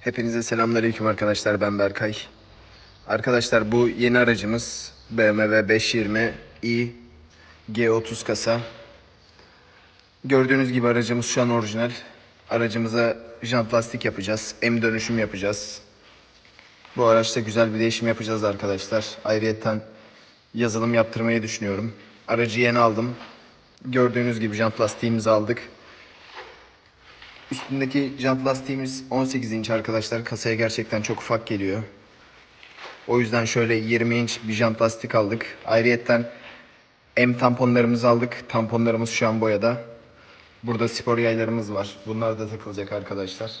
Hepinize selamünaleyküm arkadaşlar. Ben Berkay. Arkadaşlar bu yeni aracımız BMW 520i G30 kasa. Gördüğünüz gibi aracımız şu an orijinal. Aracımıza jant lastik yapacağız. M dönüşüm yapacağız. Bu araçta güzel bir değişim yapacağız arkadaşlar. Ayrıyeten yazılım yaptırmayı düşünüyorum. Aracı yeni aldım. Gördüğünüz gibi jant lastiğimizi aldık. Üstündeki jant lastiğimiz 18 inç arkadaşlar. Kasaya gerçekten çok ufak geliyor. O yüzden şöyle 20 inç bir jant lastik aldık. Ayrıyetten M tamponlarımızı aldık. Tamponlarımız şu an boyada. Burada spor yaylarımız var. Bunlar da takılacak arkadaşlar.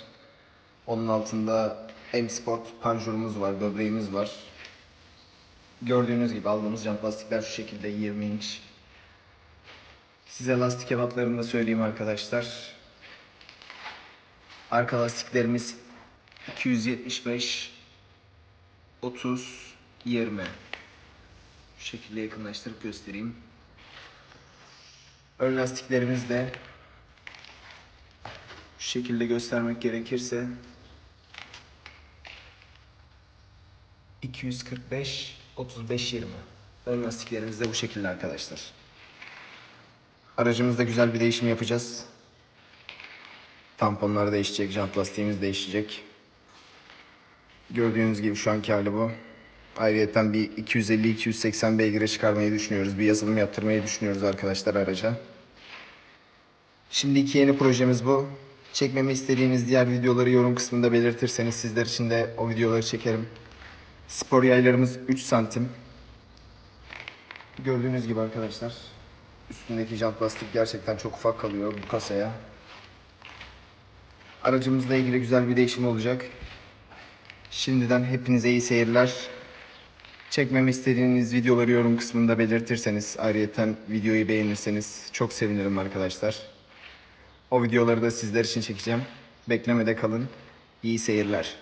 Onun altında M Sport panjurumuz var, böbreğimiz var. Gördüğünüz gibi aldığımız jant lastikler şu şekilde 20 inç. Size lastik ebatlarını da söyleyeyim arkadaşlar. Arka lastiklerimiz 275 30 20 Şu şekilde yakınlaştırıp göstereyim. Ön lastiklerimiz de şu şekilde göstermek gerekirse 245 35 20 Ön lastiklerimiz de bu şekilde arkadaşlar. Aracımızda güzel bir değişim yapacağız. Tamponlar değişecek, jant lastiğimiz değişecek. Gördüğünüz gibi şu anki hali bu. Ayrıca bir 250-280 beygire çıkarmayı düşünüyoruz. Bir yazılım yaptırmayı düşünüyoruz arkadaşlar araca. Şimdiki yeni projemiz bu. Çekmemi istediğiniz diğer videoları yorum kısmında belirtirseniz sizler için de o videoları çekerim. Spor yaylarımız 3 santim. Gördüğünüz gibi arkadaşlar. Üstündeki jant lastik gerçekten çok ufak kalıyor bu kasaya. Aracımızla ilgili güzel bir değişim olacak. Şimdiden hepinize iyi seyirler. Çekmemi istediğiniz videoları yorum kısmında belirtirseniz, ayrıca videoyu beğenirseniz çok sevinirim arkadaşlar. O videoları da sizler için çekeceğim. Beklemede kalın. İyi seyirler.